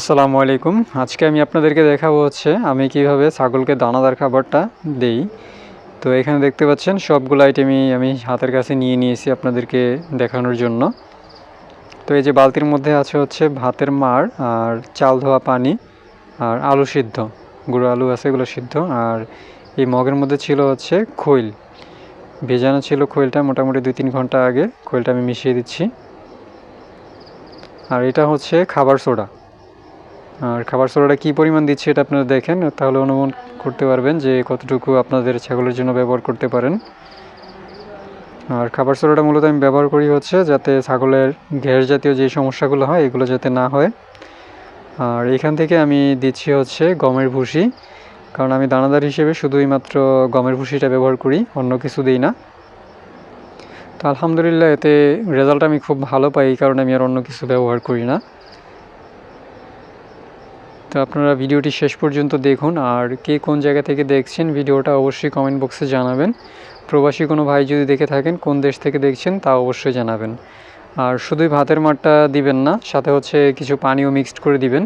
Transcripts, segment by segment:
আসসালামু আলাইকুম। আজকে আমি আপনাদেরকে দেখাবো হচ্ছে আমি কীভাবে ছাগলকে দানাদার খাবারটা দেই। তো এখানে দেখতে পাচ্ছেন, সবগুলো আইটেমই আমি হাতের কাছে নিয়ে নিয়েছি আপনাদেরকে দেখানোর জন্য। তো এই যে বালতির মধ্যে আছে হচ্ছে ভাতের মার আর চাল ধোয়া পানি আর আলু সিদ্ধ, গুঁড়ো আলু আছে এগুলো সিদ্ধ আর এই মগের মধ্যে ছিল হচ্ছে খৈল। ভেজানো ছিল খৈলটা মোটামুটি দুই তিন ঘণ্টা আগে খৈলটা আমি মিশিয়ে দিচ্ছি। আর এটা হচ্ছে খাবার সোডা। আর খাবার সোডাটা কী পরিমাণ দিচ্ছে এটা আপনারা দেখেন, তাহলে অনুমান করতে পারবেন যে কতটুকু আপনাদের ছাগলের জন্য ব্যবহার করতে পারেন। আর খাবার সোডাটা মূলত আমি ব্যবহার করি হচ্ছে যাতে ছাগলের গ্যাস জাতীয় যে সমস্যাগুলো হয়, এগুলো যাতে না হয়। আর এখান থেকে আমি দিচ্ছি হচ্ছে গমের ভুসি, কারণ আমি দানাদার হিসেবে শুধুই মাত্র গমের ভুসিটা ব্যবহার করি, অন্য কিছু দিই না। তো আলহামদুলিল্লাহ এতে রেজাল্ট আমি খুব ভালো পাই, এই কারণে আমি আর অন্য কিছু ব্যবহার করি না। তো আপনারা ভিডিওটি শেষ পর্যন্ত দেখুন, আর কে কোন জায়গা থেকে দেখছেন ভিডিওটা অবশ্যই কমেন্ট বক্সে জানাবেন। প্রবাসী কোনো ভাই যদি দেখে থাকেন, কোন দেশ থেকে দেখছেন তা অবশ্যই জানাবেন। আর শুধুই ভাতের মাঠটা দিবেন না, সাথে হচ্ছে কিছু পানিও মিক্সড করে দিবেন।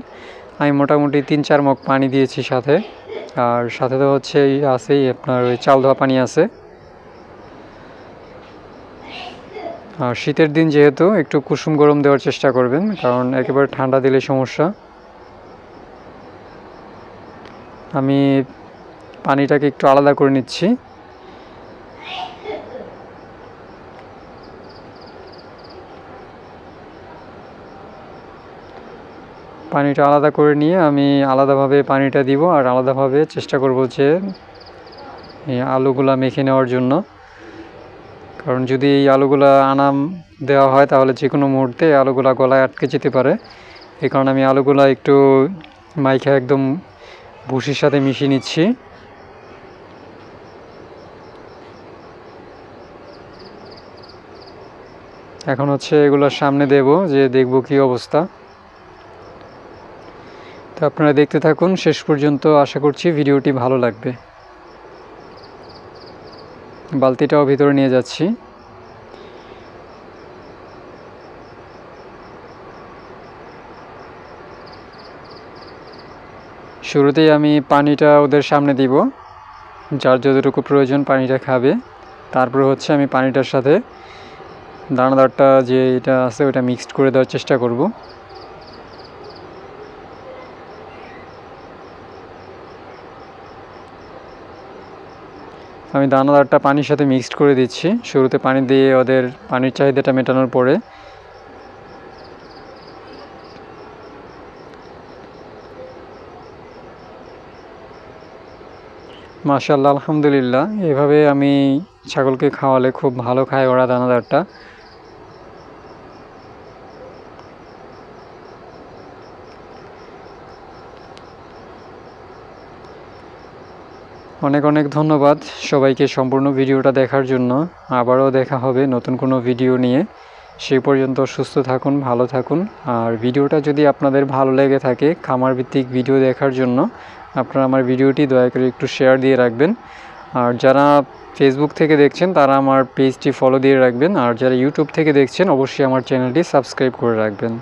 আমি মোটামুটি তিন চার মগ পানি দিয়েছি সাথে, আর সাথে তো হচ্ছে আছেই আপনার ওই চাল ধোয়া পানি আছে। আর শীতের দিন যেহেতু একটু কুসুম গরম দেওয়ার চেষ্টা করবেন, কারণ একেবারে ঠান্ডা দিলে সমস্যা। আমি পানিটাকে একটু আলাদা করে নিচ্ছি। পানিটা আলাদা করে নিয়ে আমি আলাদাভাবে পানিটা দিব আর আলাদাভাবে চেষ্টা করব যে এই আলুগুলা মেখে নেওয়ার জন্য। কারণ যদি এই আলুগুলা আনাম দেওয়া হয় তাহলে যে কোনো মুহূর্তে আলুগুলা গলায় আটকে যেতে পারে। এই কারণে আমি আলুগুলা একটু মাইখা একদম ভুসির সাথে মিশিয়ে নিচ্ছি। এখন হচ্ছে এগুলোর সামনে দেব, যে দেখব কি অবস্থা। তো আপনারা দেখতে থাকুন, শেষ পর্যন্ত আশা করছি ভিডিওটি ভালো লাগবে। বালতিটাও ভিতরে নিয়ে যাচ্ছি। শুরুতেই আমি পানিটা ওদের সামনে দিব। যার যতটুকু প্রয়োজন পানিটা খাবে। তারপর হচ্ছে আমি পানিটার সাথে দানাদারটা যে এটা আছে ওটা মিক্সড করে দেওয়ার চেষ্টা করব। আমি দানাদারটা পানির সাথে মিক্সড করে দিচ্ছি। শুরুতে পানি দিয়ে ওদের পানির চাহিদাটা মেটানোর পরে মাশাল্লাহ আলহামদুলিল্লাহ। এভাবে আমি ছাগলকে খাওয়ালে খুব ভালো খায় ওরা দানাদারটা। অনেক অনেক ধন্যবাদ সবাইকে সম্পূর্ণ ভিডিওটা দেখার জন্য। আবারও দেখা হবে নতুন কোনো ভিডিও নিয়ে। সেই পর্যন্ত সুস্থ থাকুন, ভালো থাকুন। আর ভিডিওটা যদি আপনাদের ভালো লেগে থাকে খামার ভিত্তিক ভিডিও দেখার জন্য আপনারা আমার ভিডিওটি দয়া করে একটু শেয়ার দিয়ে রাখবেন। আর যারা ফেসবুক থেকে দেখছেন, তারা আমার পেজটি ফলো দিয়ে রাখবেন। আর যারা ইউটিউব থেকে দেখছেন, অবশ্যই আমার চ্যানেলটি সাবস্ক্রাইব করে রাখবেন।